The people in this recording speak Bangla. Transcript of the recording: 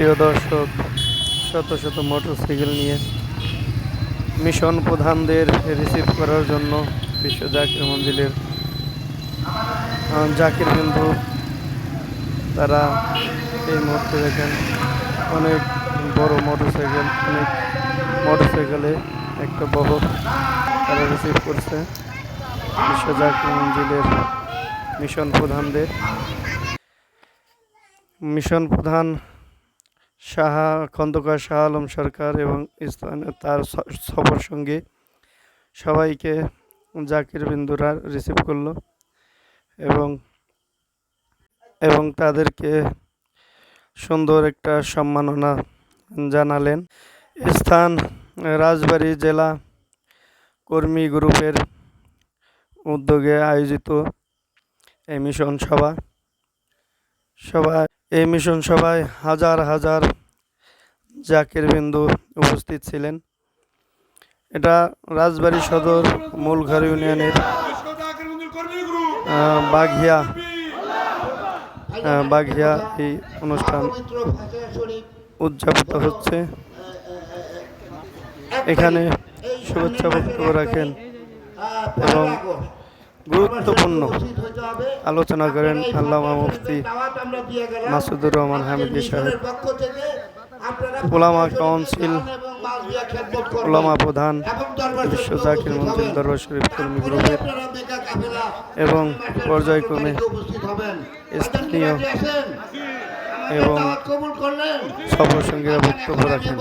প্রিয় দর্শক, শত শত মোটরসাইকেল নিয়ে মিশন প্রধানদের রিসিভ করার জন্য বিশ্ব জাকির মঞ্জিলের জাকির বিন্দু তারা এই মুহূর্তে দেখেন অনেক বড় মোটরসাইকেল, অনেক মোটরসাইকেলে একটা বহ তারা রিসিভ করছে বিশ্ব জাকির মঞ্জিলের মিশন প্রধানদের। মিশন প্রধান শাহ, খন্দকার শাহ আলম সরকার এবং স্থানে তার সফর সঙ্গী সবাইকে জাকির বিন্দুরা রিসিভ করল এবং এবং তাদেরকে সুন্দর একটা সম্মাননা জানালেন। স্থান রাজবাড়ী জেলা কর্মী গ্রুপের উদ্যোগে আয়োজিত এই মিশন সভা। সবাই এই মিশন সভায় হাজার হাজার জাকির বিন্দু উপস্থিত ছিলেন। এটা রাজবাড়ী সদর মূলঘর ইউনিয়নের বাঘিয়া বাঘিয়া এই অনুষ্ঠান উদযাপিত হচ্ছে। এখানে শুভেচ্ছা বক্তব্য রাখেন এবং গুরুত্বপূর্ণ আলোচনা করেন আল্লামা মুফতি মাসুদুর রহমান হামিদি সাহেব। ওলামা কাউন্সিল ওলামা প্রধান বিশ্ব জাকির মঞ্জিল দরবার শরীফ কর্মী গ্রুপের এবং পর্যায়ক্রমে স্থানীয় এবং সফর সঙ্গীরা বক্তব্য রাখেন।